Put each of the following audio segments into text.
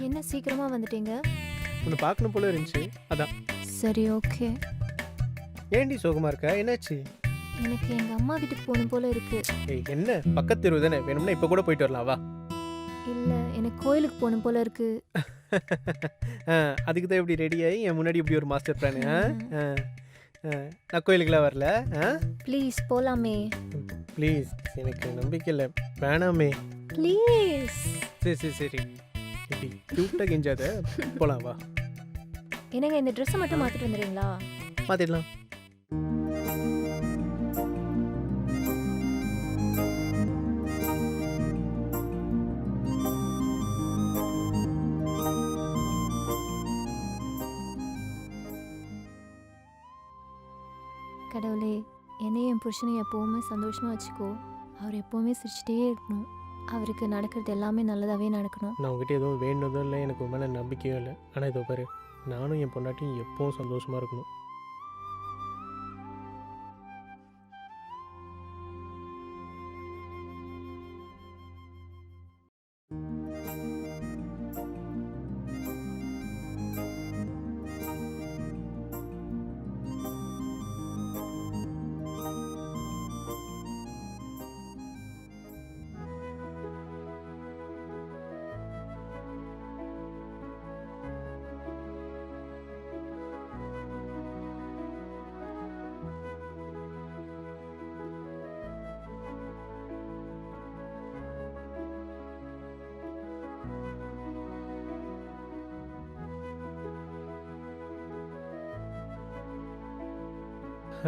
என்ன சீக்கிரமா வந்துட்டீங்க? உன்னை பார்க்கணும் போல இருந்துச்சு. அதான். சரி ஓகே. ஏண்டி சோகமா இருக்க? என்னாச்சு? எனக்கு எங்க அம்மா வீட்டுக்கு போகணும் போல இருக்கு. ஏய் என்ன? பக்கத்து தெருவு தானே. வேணும்னா இப்போ கூட போயிட்டு வரலாம். வா. இல்ல எனக்கு கோயிலுக்கு போகணும் போல இருக்கு. அதுக்கு தான் இப்படி ரெடி ஆகி என் முன்னாடி இப்படி ஒரு மாஸ்டர் பிளானு நான் கோயிலுக்குலாம் வரல ப்ளீஸ் போலாமே. ப்ளீஸ் எனக்கு நம்பிக்கை இல்லை. வேணாமே. ப்ளீஸ் சரி சரி சரி. இப்படி க்யூட்டாக கெஞ்சாத. போகலாம் வா. என்னங்க இந்த ட்ரெஸ்ஸை மட்டும் மாத்திட்டு வந்துடுறீங்களா? மாற்றிடலாம் கடவுளே என்னையும் என் புருஷனையும் எப்போவுமே சந்தோஷமா வச்சுக்கோ. அவர் எப்போவுமே சிரிச்சிட்டே இருக்கணும். அவருக்கு நடக்கிறது எல்லாமே நல்லதாகவே நடக்கணும். நான் உங்ககிட்ட எதுவும் வேணுனதும் இல்லை எனக்கு மேலே நம்பிக்கையும் இல்லை. ஆனால் இதோ பாரு நானும் என் பொண்டாட்டியும் எப்பவும் சந்தோஷமாக இருக்கணும்.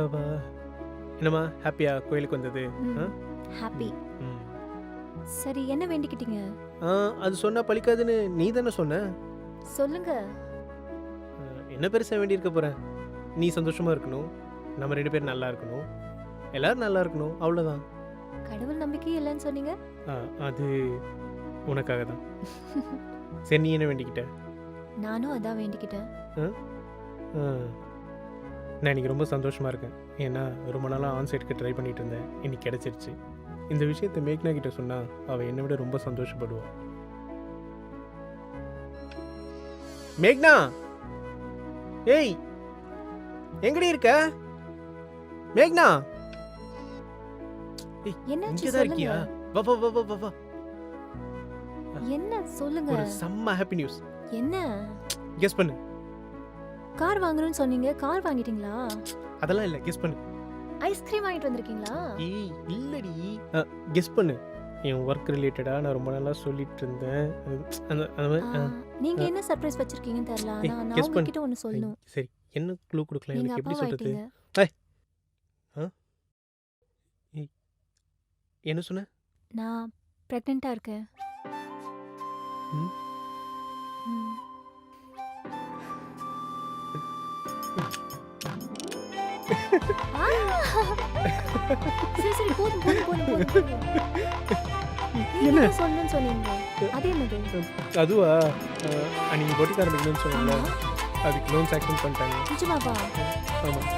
அவா என்னம்மா ஹாப்பியா கோயிலுக்கு வந்தது? ஹாப்பி. சரி என்ன வேண்டிக்கிட்டீங்க? அது சொன்னால் பழிக்காதுன்னு நீ தானே சொன்ன? சொல்லுங்க. என்ன பெருசாக வேண்டியிருக்க போகிறேன் நீ சந்தோஷமாக இருக்கணும். நம்ம ரெண்டு பேரும் நல்லா இருக்கணும். எல்லாரும் நல்லா இருக்கணும். அவ்வளோதான் கடவுள் நம்பிக்கை இல்லைன்னு சொன்னீங்க? அது உனக்காக தான். சரி நீ என்ன வேண்டிக்கிட்ட? நானும் அதான் வேண்டிக்கிட்டேன். நான் இன்னைக்கு ரொம்ப சந்தோஷமாக இருக்கேன். ஏன்னா ரொம்ப நாளாக ஆன்சைட்க்கு ட்ரை பண்ணிட்டு இருந்தேன். இன்னைக்கு கிடச்சிருச்சு. இந்த விஷயத்தை மேக்னா கிட்ட சொன்னால் அவள் என்னை விட ரொம்ப சந்தோஷப்படுவாள் மேக்னா! ஏய்! எங்கடி இருக்க? மேக்னா! சொல்லுங்க. இருக்கியா? வா வா வா வா வா வா. என்ன? சொல்லுங்க. ஒரு செம்ம ஹாப்பி நியூஸ் என்ன? கெஸ் பண்ணு. கார் வாங்கணும்னு சொன்னீங்க. கார் வாங்கிட்டீங்களா? அதெல்லாம் இல்லை. கெஸ் பண்ணு. ஐஸ்கிரீம் வாங்கிட்டு வந்திருக்கீங்களா? ஏய் இல்லடி. கெஸ் பண்ணு. என் ஒர்க் ரிலேட்டடாக நான் ரொம்ப நாளாக சொல்லிட்டு இருந்தேன். அந்த அந்த மாதிரி ஆ. நீங்க என்ன சர்ப்ரைஸ் வச்சிருக்கீங்கன்னு தெரியல. ஏய், ஆனா நான் guess பண்ணு. உங்ககிட்ட ஒன்னு சொல்லணும். சரி. என்ன க்ளூ கொடுக்கலாம்? நீங்க எனக்கு எப்படி சொல்றது? ஆயிட்டீங்க. என்ன சொன்ன? நான் பிரெக்னெண்டா இருக்கேன். ம். சரி சரி போதும் போதும் போதும் போதும் என்ன? சொல்லணும்னு சொன்னீங்க அது என்னது அதுவா. அதுக்கு லோன் சாங்ஷன் பண்ணிட்டாங்க. நிஜமாவா? ஆமாம்